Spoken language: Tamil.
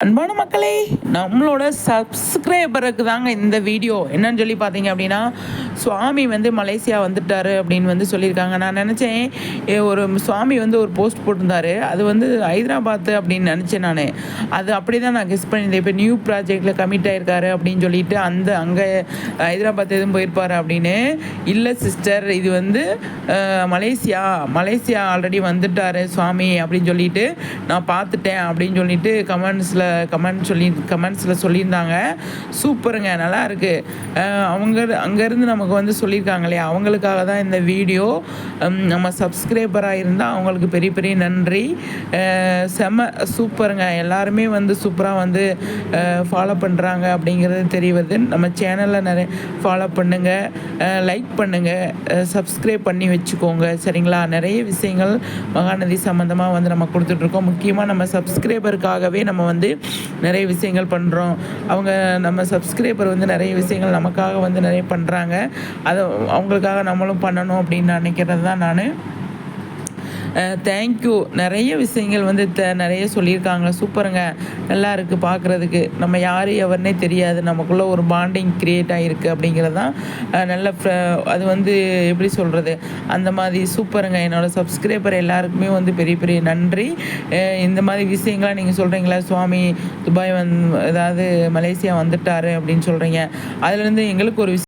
அன்பான மக்களே நம்மளோட சப்ஸ்கிரைபருக்கு தாங்க இந்த வீடியோ என்னன்னு சொல்லி பார்த்தீங்க அப்படின்னா சுவாமி வந்து மலேசியா வந்துட்டாரு அப்படின்னு வந்து சொல்லியிருக்காங்க. நான் நினச்சேன் ஒரு சுவாமி வந்து ஒரு போஸ்ட் போட்டிருந்தாரு. அது வந்து ஹைதராபாத் அப்படின்னு நினச்சேன் நான். அது அப்படி தான் நான் கெஸ் பண்ணியிருந்தேன். இப்போ நியூ ப்ராஜெக்டில் கமிட் ஆயிருக்காரு அப்படின்னு சொல்லிட்டு அந்த அங்கே ஹைதராபாத் எதுவும் போயிருப்பாரு அப்படின்னு. இல்லை சிஸ்டர் இது வந்து மலேசியா மலேசியா ஆல்ரெடி வந்துட்டாரு சுவாமி அப்படின்னு சொல்லிட்டு நான் பார்த்துட்டேன் அப்படின்னு சொல்லிட்டு கமெண்ட்ஸில் கமெண்ட் சொல்லி கமெண்ட்ஸில் சொல்லியிருந்தாங்க. சூப்பருங்க நல்லா இருக்கு. அவங்க அங்கேருந்து அவங்க வந்து சொல்லியிருக்காங்க இல்லையா அவங்களுக்காக தான் இந்த வீடியோ. நம்ம சப்ஸ்கிரைபராக இருந்தால் அவங்களுக்கு பெரிய பெரிய நன்றி. செம சூப்பருங்க. எல்லாருமே வந்து சூப்பராக வந்து ஃபாலோ பண்ணுறாங்க அப்படிங்கிறது தெரிய வருது நம்ம சேனலில் நிறைய ஃபாலோ பண்ணுங்கள் லைக் பண்ணுங்கள் சப்ஸ்கிரைப் பண்ணி வச்சுக்கோங்க. சரிங்களா? நிறைய விஷயங்கள் மகாநதி சம்மந்தமாக வந்து நம்ம கொடுத்துட்ருக்கோம். முக்கியமாக நம்ம சப்ஸ்கிரைபருக்காகவே நம்ம வந்து நிறைய விஷயங்கள் பண்ணுறோம் அவங்க நம்ம சப்ஸ்கிரைபர் வந்து நிறைய விஷயங்கள் நமக்காக வந்து நிறைய பண்ணுறாங்க அதை அவங்களுக்காக நம்மளும் பண்ணணும் அப்படின்னு நினைக்கிறது தான் நான். தேங்க்யூ நிறைய விஷயங்கள் வந்து த நிறைய சொல்லியிருக்காங்க. சூப்பருங்க. நல்லா இருக்குது பார்க்குறதுக்கு நம்ம யார் எவர்னே தெரியாது. நமக்குள்ளே ஒரு பாண்டிங் க்ரியேட் ஆகிருக்கு அப்படிங்கிறது தான் நல்ல அது வந்து எப்படி சொல்கிறது அந்த மாதிரி சூப்பருங்க. என்னோடய சப்ஸ்கிரைபர் எல்லாருக்குமே வந்து பெரிய பெரிய நன்றி. இந்த மாதிரி விஷயங்கள்லாம் நீங்கள் சொல்கிறீங்களா சுவாமி துபாய் வந் ஏதாவது மலேசியா வந்துட்டாரு அப்படின்னு சொல்கிறீங்க அதுலேருந்து எங்களுக்கு ஒரு விஷயம்